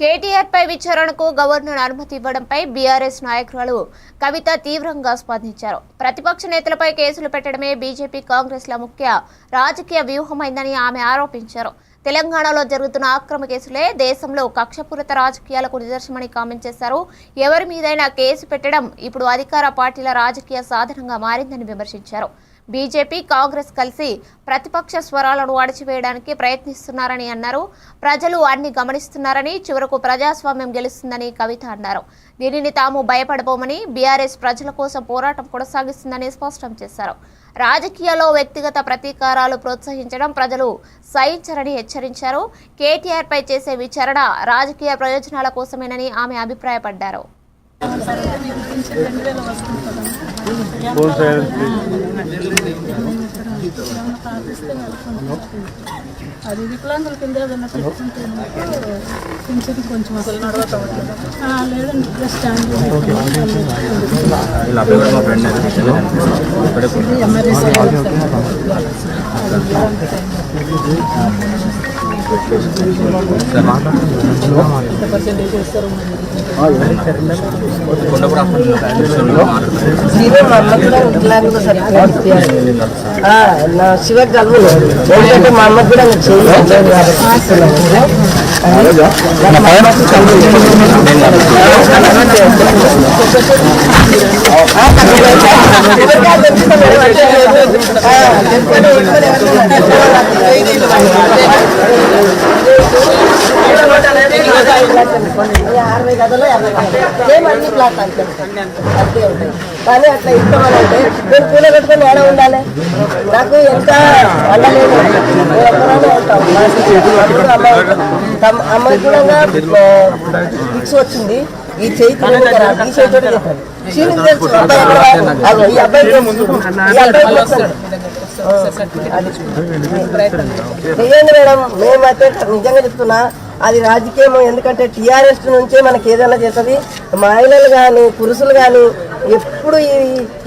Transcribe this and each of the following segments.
కేటీఆర్ పై విచారణకు గవర్నర్ అనుమతి ఇవ్వడంపై బీఆర్ఎస్ నాయకురాలు కవిత తీవ్రంగా స్పందించారు. ప్రతిపక్ష నేతలపై కేసులు పెట్టడమే బీజేపీ కాంగ్రెస్ల ముఖ్య రాజకీయ వ్యూహమైందని ఆమె ఆరోపించారు. తెలంగాణలో జరుగుతున్న అక్రమ కేసులే దేశంలో కక్షపూరిత రాజకీయాలకు నిదర్శనమని కామెంట్ చేశారు. ఎవరి మీదైనా కేసు పెట్టడం ఇప్పుడు అధికార పార్టీల రాజకీయ సాధనంగా మారిందని విమర్శించారు. బీజేపీ కాంగ్రెస్ కలిసి ప్రతిపక్ష స్వరాలను అణచివేయడానికి ప్రయత్నిస్తున్నారని అన్నారు. ప్రజలు అన్ని గమనిస్తున్నారని చివరకు ప్రజాస్వామ్యం గెలుస్తుందని కవిత అన్నారు. దీనిని తాము భయపడబోమని బీఆర్ఎస్ ప్రజల కోసం పోరాటం కొనసాగిస్తుందని స్పష్టం చేశారు. రాజకీయాల్లో వ్యక్తిగత ప్రతీకారాలు ప్రోత్సహించడం ప్రజలు సహించరని హెచ్చరించారు. కేటీఆర్పై చేసే విచారణ రాజకీయ ప్రయోజనాల కోసమేనని ఆమె అభిప్రాయపడ్డారు. ఫోన్ సైలెన్స్ అది వికలాంగుల కింద ఏదైనా పెట్టుకుంటే పింఛన్ కొంచెం అసలు నడవటం లేదండి ఇప్పుడే స్టాండ్ వీళ్ళ శివ కలువులు ఎందుకంటే మా అమ్మ కూడా ఇంకా కాబట్టి ఆ, అరవై గదులు యాభై గదులు. సేమ్ అన్ని అంతే? అంతే ఉంటాయి. కానీ అట్లా ఇస్తామని అంటే నేను పూల పెట్టుకొని ఏడ ఉండాలి? నాకు ఎంత వండలేదు. నేను ఉంటాం. అమ్మ తమ అమ్మాయి కూడా ఫిక్స్ వచ్చింది. ఈ చేయి ఈ చేయి తోటి తెలుసు. అబ్బాయి ఈ అబ్బాయి ఈ అబ్బాయి మేడం? మేమైతే నిజంగా చెప్తున్నా అది రాజకీయం ఎందుకంటే టీఆర్ఎస్ నుంచే మనకి ఏదైనా చేస్తుంది. మహిళలు కానీ పురుషులు కానీ ఎప్పుడు ఈ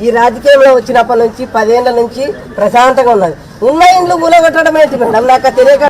ఈ రాజకీయంలో వచ్చినప్పటి నుంచి పదేళ్ళ నుంచి ప్రశాంతంగా ఉన్నది ఉన్న ఇండ్లు కూలగొట్టడం ఏంటి మేడం? నాకు తెలియక